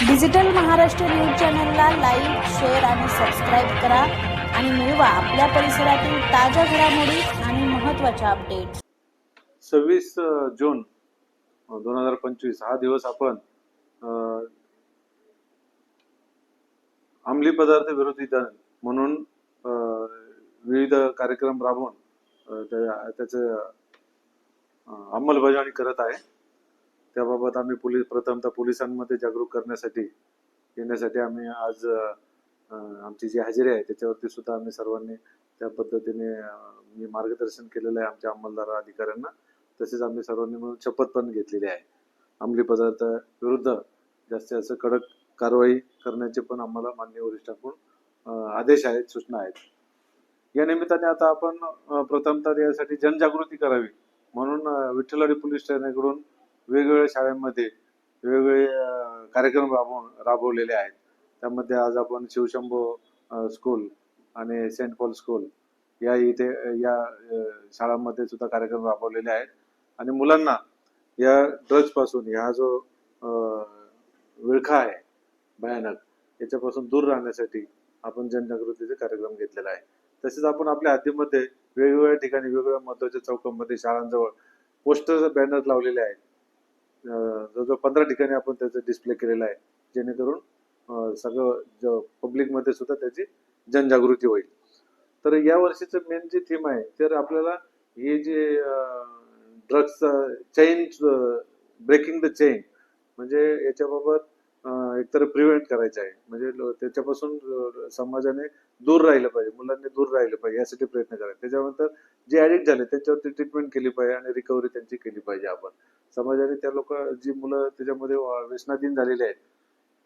Digital Maharashtra news चॅनलला like share आणि subscribe करा आणि मिळवा आपल्या परिसरातील ताज्या घडामोडी आणि महत्त्वाच्या अपडेट्स सव्वीस जून दोन हजार पंचवीस हा दिवस आपण अंमली पदार्थ विरोधी दल म्हणून विविध कार्यक्रम राबवून त्याचं अंमलबजावणी करत आहे. त्याबाबत आम्ही पोलीस प्रथमतः पोलिसांमध्ये जागरूक करण्यासाठी येण्यासाठी आम्ही आज आमची जी हजेरी आहे त्याच्यावरती सुद्धा आम्ही सर्वांनी त्या पद्धतीने मी मार्गदर्शन केलेलं आहे आमच्या अंमलदार अधिकाऱ्यांना. तसेच आम्ही सर्वांनी मिळून शपथ पण घेतलेली आहे. अंमली पदार्थ विरुद्ध जास्तीत जास्त कडक कारवाई करण्याचे पण आम्हाला मान्य वरिष्ठांकडून आदेश आहेत सूचना आहेत. या निमित्ताने आता आपण प्रथमतः यासाठी जनजागृती करावी. म्हणून विठ्ठलवाडी पोलीस ठाण्याकडून वेगवेगळ्या शाळांमध्ये वेगवेगळे कार्यक्रम राबवून राबवलेले आहेत. त्यामध्ये आज आपण शिवशंभो स्कूल आणि सेंट पॉल स्कूल या इथे या शाळांमध्ये सुद्धा कार्यक्रम राबवलेले आहेत. आणि मुलांना या ड्रग्जपासून हा जो विळखा आहे भयानक याच्यापासून दूर राहण्यासाठी आपण जनजागृतीचे कार्यक्रम घेतलेला आहे तसेच आपण आपल्या हद्दीमध्ये वेगवेगळ्या ठिकाणी वेगवेगळ्या महत्त्वाच्या चौकांमध्ये शाळांजवळ पोस्टर बॅनर लावलेले आहेत. जवळजवळ पंधरा ठिकाणी आपण त्याचं डिस्प्ले केलेलं आहे. जेणेकरून सगळं पब्लिकमध्ये सुद्धा त्याची जनजागृती होईल. तर या वर्षीचं मेन जे थीम आहे तर आपल्याला हे जे drugs chain breaking the chain म्हणजे याच्याबाबत एकतर प्रिव्हेंट करायचं आहे. म्हणजे त्याच्यापासून समाजाने दूर राहिलं पाहिजे मुलांनी दूर राहिलं पाहिजे यासाठी प्रयत्न करायचे. त्याच्यानंतर जे ऍडिक्ट झाले त्यांच्यावरती ट्रीटमेंट केली पाहिजे आणि रिकव्हरी त्यांची केली पाहिजे आपण. समाजाने त्या लोक जी मुलं त्याच्यामध्ये व्यसनाधीन झालेले आहेत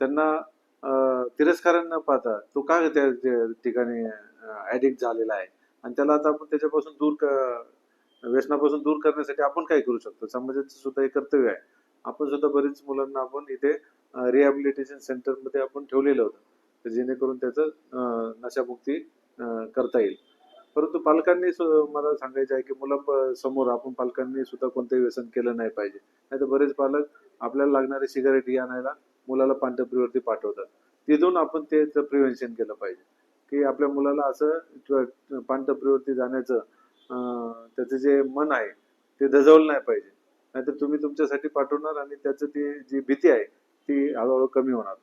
त्यांना तिरस्कारण न पाहता तो का त्या ठिकाणी ऍडिक्ट झालेला आहे? आणि त्याला आता आपण त्याच्यापासून दूर व्यसनापासून दूर करण्यासाठी आपण काय करू शकतो? समाजाचं सुद्धा हे कर्तव्य आहे. आपण सुद्धा बरीच मुलांना आपण इथे रिहॅबिलिटेशन सेंटरमध्ये आपण ठेवलेलं होतं. तर जेणेकरून त्याचं नशामुक्ती करता येईल. परंतु पालकांनी मला सांगायचं आहे की मुला समोर आपण पालकांनी सुद्धा कोणतंही व्यसन केलं नाही पाहिजे. नाही तर बरेच पालक आपल्याला लागणारे सिगारेट ही आणायला मुलाला पांढरपरीवरती पाठवतात. तिथून आपण त्याचं प्रिव्हेन्शन केलं पाहिजे. की आपल्या मुलाला असं पांढरपरीवरती जाण्याचं त्याचं जे मन आहे ते दजवलं नाही पाहिजे. नाहीतर तुम्ही तुमच्यासाठी पाठवणार आणि त्याचं ती जी भीती आहे ती हळूहळू कमी होणार.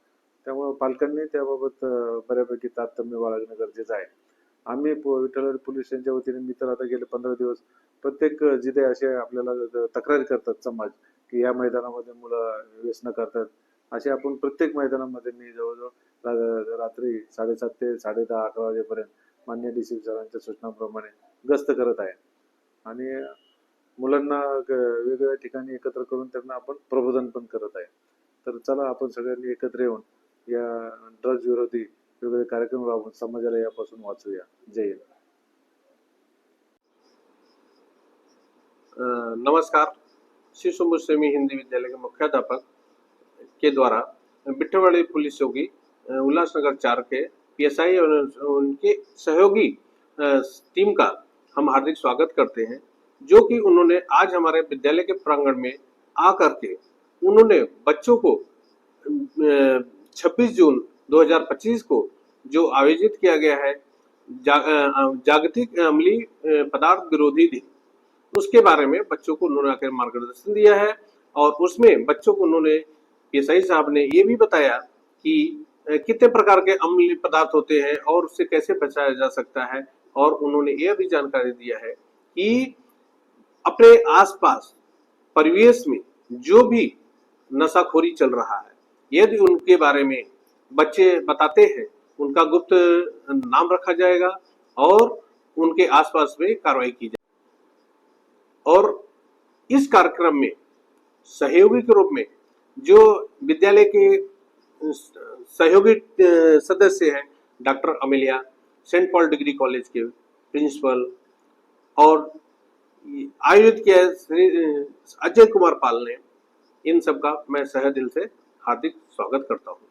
त्यामुळे पालकांनी त्याबाबत बऱ्यापैकी तारतम्य बाळगणं गरजेचं आहे. आम्ही पो- विठ्ठलवाडी पोलीस यांच्या वतीने मी तर आता गेले पंधरा दिवस प्रत्येक जिथे असे आपल्याला तक्रारी करतात समाज की या मैदानामध्ये मुलं व्यसन करतात असे आपण प्रत्येक मैदानामध्ये मी जवळजवळ रात्री साडेसात ते साडे दहा अकरा वाजेपर्यंत मान्य डी सी सरांच्या सूचनाप्रमाणे गस्त करत आहे. आणि मुलांना वेगवेगळ्या ठिकाणी एकत्र करून त्यांना आपण प्रबोधन पण करत आहे. तर चला आपण सगळ्यांनी एकत्र येऊन या ड्रग्ज विरोधी वेगवेगळे कार्यक्रम राबवून समाजाला यापासून वाचूया. जय हिंद. नमस्कार. शिशु मुस्लिमी हिंदी विद्यालय के मुख्याध्यापक के द्वारा बिट्ठवाड़ी पुलिस अ, उल्लासनगर चार के पीएसआई और उनके सहयोगी टीम का हम हार्दिक स्वागत करते हैं जो कि उन्होंने आज हमारे विद्यालय के प्रांगण में आकर के उन्होंने बच्चों को छब्बीस जून 2025 को जो आयोजित किया गया है जा, जागतिक अमली पदार्थ विरोधी दिन उसके बारे में बच्चों को उन्होंने आकर मार्गदर्शन दिया है और उसमें बच्चों को उन्होंने पीएसआई साहब ने ये भी बताया कि कितने प्रकार के अम्लीय पदार्थ होते हैं और उससे कैसे बचाया जा सकता है और उन्होंने यह भी जानकारी दिया है कि अपने आसपास परिवेश में जो भी नशाखोरी चल रहा है। यदि उनके बारे में बच्चे बताते हैं। उनका गुप्त नाम रखा जाएगा और उनके आसपास में कार्रवाई की जाएगी। और इस कार्यक्रम में, सहयोगी के रूप में, जो विद्यालय के सहयोगी सदस्य हैं, doctor Amelia, Saint Paul degree college के प्रिंसिपल और है श्री अजय कुमार पाल ने इन सब का मैं सह दिल से हार्दिक स्वागत करता हूँ।